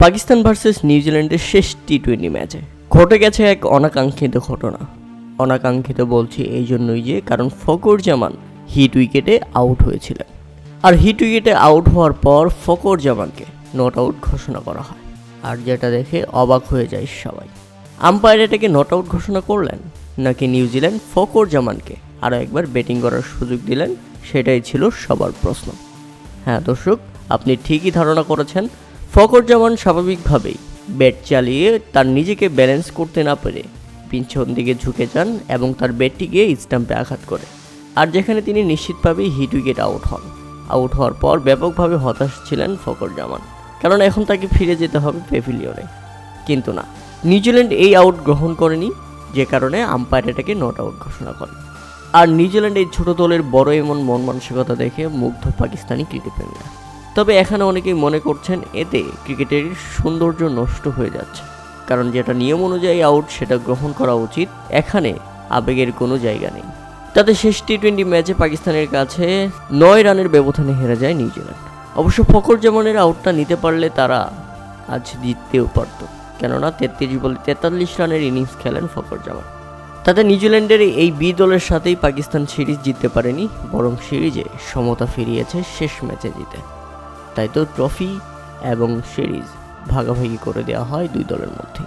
Pakistan versus নিউজিল্যান্ডের শেষ T twenty ম্যাচে। ঘটে গেছে এক অনাকাঙ্ক্ষিত ঘটনা। অনাকাঙ্ক্ষিত বলছি এই জন্যই যে কারণ ফকর জামান হিট উইকেটে আউট হয়েছিলেন। আর হিট উইকেটে আউট হওয়ার পর ফকর জামানকে নট আউট ঘোষণা করা হয়। আর যেটা দেখে অবাক হয়ে যায় সবাই। আম্পায়ার এটাকে নট আউট ঘোষণা করলেন, নাকি নিউজিল্যান্ড ফকর জামানকে আরও একবার ব্যাটিং করার সুযোগ দিলেন, সেটাই ছিল সবার প্রশ্ন। হ্যাঁ দর্শক, আপনি ঠিকই ধারণা করেছেন ফকর জামান স্বাভাবিকভাবেই ব্যাট চালিয়ে তার নিজেকে ব্যালেন্স করতে না পেরে পিছন দিকে ঝুঁকে যান এবং তার ব্যাটটি গিয়ে স্টাম্পে আঘাত করে। আর যেখানে তিনি নিশ্চিতভাবেই হিট উইকেট আউট হন। আউট হওয়ার পর ব্যাপকভাবে হতাশ ছিলেন ফকর জামান। কারণ এখন তাকে ফিরে যেতে হবে পেভিলিয়নে কিন্তু না নিউজিল্যান্ড এই আউট গ্রহণ করেনি, যে কারণে আম্পায়ার এটাকে নট আউট ঘোষণা করেন আর নিউজিল্যান্ড এই ছোট দলের বড় এমন মন মানসিকতা দেখে মুগ্ধ পাকিস্তানি ক্রিকেট প্রেমীরা তবে এখানে অনেকেই মনে করছেন এতে ক্রিকেটের সৌন্দর্য নষ্ট হয়ে যাচ্ছে। কারণ যেটা নিয়ম অনুযায়ী আউট সেটা গ্রহণ করা উচিত। এখানে আবেগের কোনো জায়গা নেই। তাতে শেষ টি টোয়েন্টি ম্যাচে পাকিস্তানের কাছে নয় রানের ব্যবধানে হেরে যায় নিউজিল্যান্ড। অবশ্য ফকর জামানের আউটটা নিতে পারলে তারা আজ জিততেও পারত। কেননা তেত্রিশ বলে তেতাল্লিশ রানের ইনিংস খেলেন ফকর জামান তাতে নিউজিল্যান্ডের এই বি দলের সাথেই পাকিস্তান সিরিজ জিততে পারেনি, বরং সিরিজে সমতা ফিরিয়েছে শেষ ম্যাচে জিতে। তাই তো ট্রফি এবং সিরিজ ভাগাভাগি করে দেওয়া হয় দুই দলের মধ্যে।